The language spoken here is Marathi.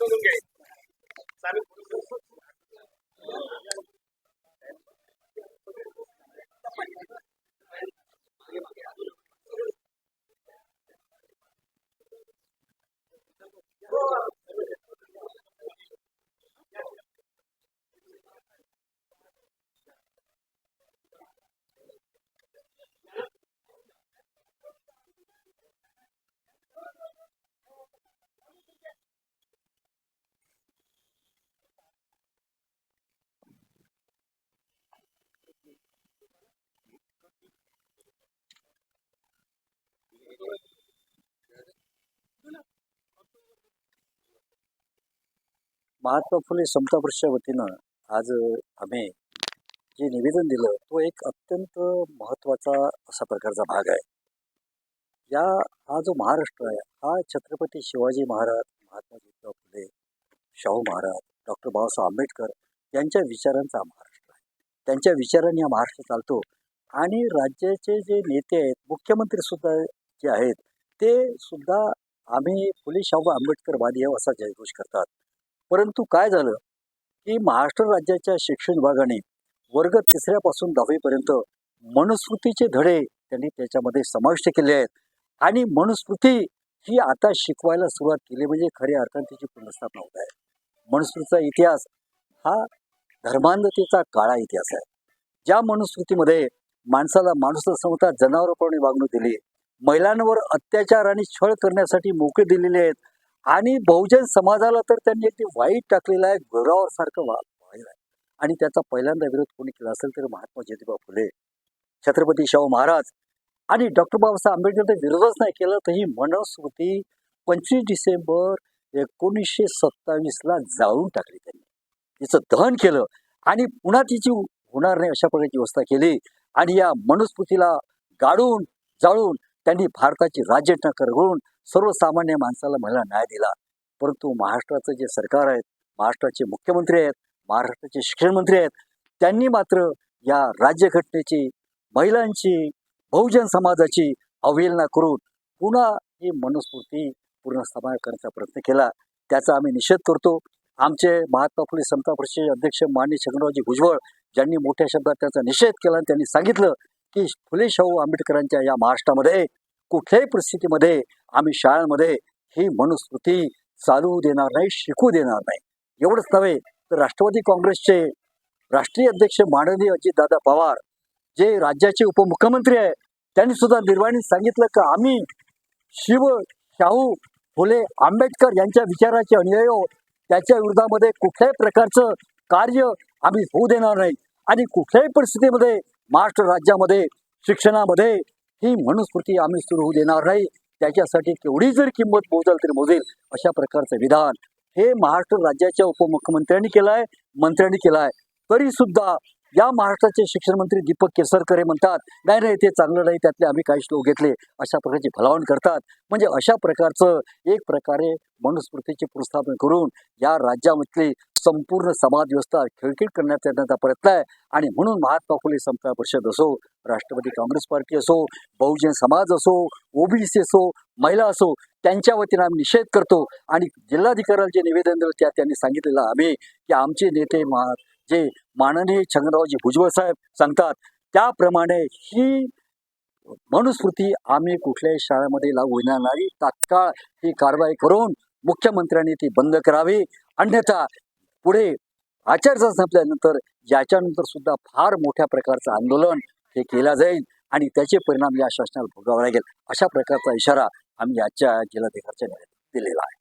Okay. Sabe por isso? Mahatma Phule समता पक्षाच्या वतीनं आज आम्ही जे निवेदन दिलं तो एक अत्यंत महत्त्वाचा असा प्रकारचा भाग आहे. या हा जो महाराष्ट्र आहे हा छत्रपती शिवाजी महाराज महात्मा ज्योतिराव फुले शाहू महाराज डॉक्टर बाबासाहेब आंबेडकर यांच्या विचारांचा महाराष्ट्र आहे. त्यांच्या विचारांनी हा महाराष्ट्र चालतो. आणि राज्याचे जे नेते आहेत मुख्यमंत्री सुद्धा जे आहेत ते सुद्धा आम्ही फुले शाहू आंबेडकरवादी आहे असा जयघोष करतात. परंतु काय झालं की महाराष्ट्र राज्याच्या शिक्षण विभागाने वर्ग तिसऱ्यापासून दहावीपर्यंत मनुस्मृतीचे धडे त्यांनी त्याच्यामध्ये समाविष्ट केले आहेत. आणि मनुस्मृती ही आता शिकवायला सुरुवात केली म्हणजे खऱ्या अर्थाने तिची पुनर्स्थापना होत आहे. मनुस्मृतीचा इतिहास हा धर्मांधतेचा काळा इतिहास आहे. ज्या मनुस्मृतीमध्ये माणसाला माणूस समता जनावरप्रमाणे वागणूक दिली महिलांवर अत्याचार आणि छळ करण्यासाठी मोके दिलेले आहेत. आणि बहुजन समाजाला तर त्यांनी अगदी वाईट टाकलेलं आहे गुरावर सारखं वा आहे. आणि त्याचा पहिल्यांदा विरोध कोणी केला असेल तर महात्मा ज्योतिबा फुले छत्रपती शाहू महाराज आणि डॉक्टर बाबासाहेब आंबेडकर तर विरोधच नाही केलं तर ही मनस्मृती पंचवीस डिसेंबर एकोणीसशे सत्तावीसला जाळून टाकली त्यांनी. तिचं दहन केलं आणि पुन्हा तिची होणार नाही अशा प्रकारची व्यवस्था केली. आणि या मनुस्मृतीला गाडून जाळून त्यांनी भारताची राज्यघटना करून सर्वसामान्य माणसाला मला न्याय दिला. परंतु महाराष्ट्राचं जे सरकार आहेत महाराष्ट्राचे मुख्यमंत्री आहेत महाराष्ट्राचे शिक्षण मंत्री आहेत त्यांनी मात्र या राज्यघटनेची महिलांची बहुजन समाजाची अवहेलना करून पुन्हा ही मनुस्मृती पूर्णस्थापना करण्याचा प्रयत्न केला. त्याचा आम्ही निषेध करतो. आमचे महात्मा फुले समता परिषदेचे अध्यक्ष माननीय छगनरावजी भुजबळ ज्यांनी मोठ्या शब्दात त्याचा निषेध केला आणि त्यांनी सांगितलं की फुले शाहू आंबेडकरांच्या या महाराष्ट्रामध्ये कुठल्याही परिस्थितीमध्ये आम्ही शाळांमध्ये ही मनुस्मृती चालू देणार नाही शिकू देणार नाही. एवढंच नव्हे तर राष्ट्रवादी काँग्रेसचे राष्ट्रीय अध्यक्ष माननीय अजितदादा पवार जे राज्याचे उपमुख्यमंत्री आहे त्यांनी सुद्धा निर्वाणी सांगितलं का आम्ही शिव शाहू फुले आंबेडकर यांच्या विचाराचे अनुयायी त्याच्या विरोधामध्ये कुठल्याही प्रकारचं कार्य आम्ही होऊ देणार नाही. आणि कुठल्याही परिस्थितीमध्ये महाराष्ट्र राज्यामध्ये शिक्षणामध्ये ही मनुस्मृती आम्ही सुरू होऊ देणार नाही. त्याच्यासाठी केवढी जरी किंमत मोजाल तरी मोजेल अशा प्रकारचं विधान हे महाराष्ट्र राज्याच्या उपमुख्यमंत्र्यांनी केलं आहे मंत्र्यांनी केलं आहे तरी सुद्धा या महाराष्ट्राचे शिक्षण मंत्री दीपक केसरकर हे म्हणतात नाही नाही ते चांगलं नाही त्यातले आम्ही काही श्लोक घेतले. अशा प्रकारची भलावण करतात. म्हणजे अशा प्रकारचं एक प्रकारे मनुस्मृतीचे पुनर्स्थापना करून या राज्यामधली संपूर्ण समाज व्यवस्था खिळखिळ करण्याचा त्यांचा प्रयत्न आहे. आणि म्हणून महात्मा फुले समता परिषद असो राष्ट्रवादी काँग्रेस पार्टी असो बहुजन समाज असो ओबीसी असो महिला असो त्यांच्या वतीनं आम्ही निषेध करतो. आणि जिल्हाधिकाऱ्याला जे निवेदन दिलं त्या त्यांनी सांगितलेलं आम्ही की आमचे नेते मा जे माननीय छगनरावजी भुजबळ साहेब सांगतात त्याप्रमाणे ही मनुस्मृती आम्ही कुठल्याही शाळेमध्ये लागू होणार नाही. तात्काळ ही कारवाई करून मुख्यमंत्र्यांनी ती बंद करावी. अन्यथा पुढे आचारसंहिता संपल्यानंतर याच्यानंतर सुद्धा फार मोठ्या प्रकारचं आंदोलन हे केलं जाईल आणि त्याचे परिणाम या शासनाला भोगावं लागेल. अशा प्रकारचा इशारा आम्ही आजच्या जिल्हाधिकाऱ्याच्या दिलेला आहे.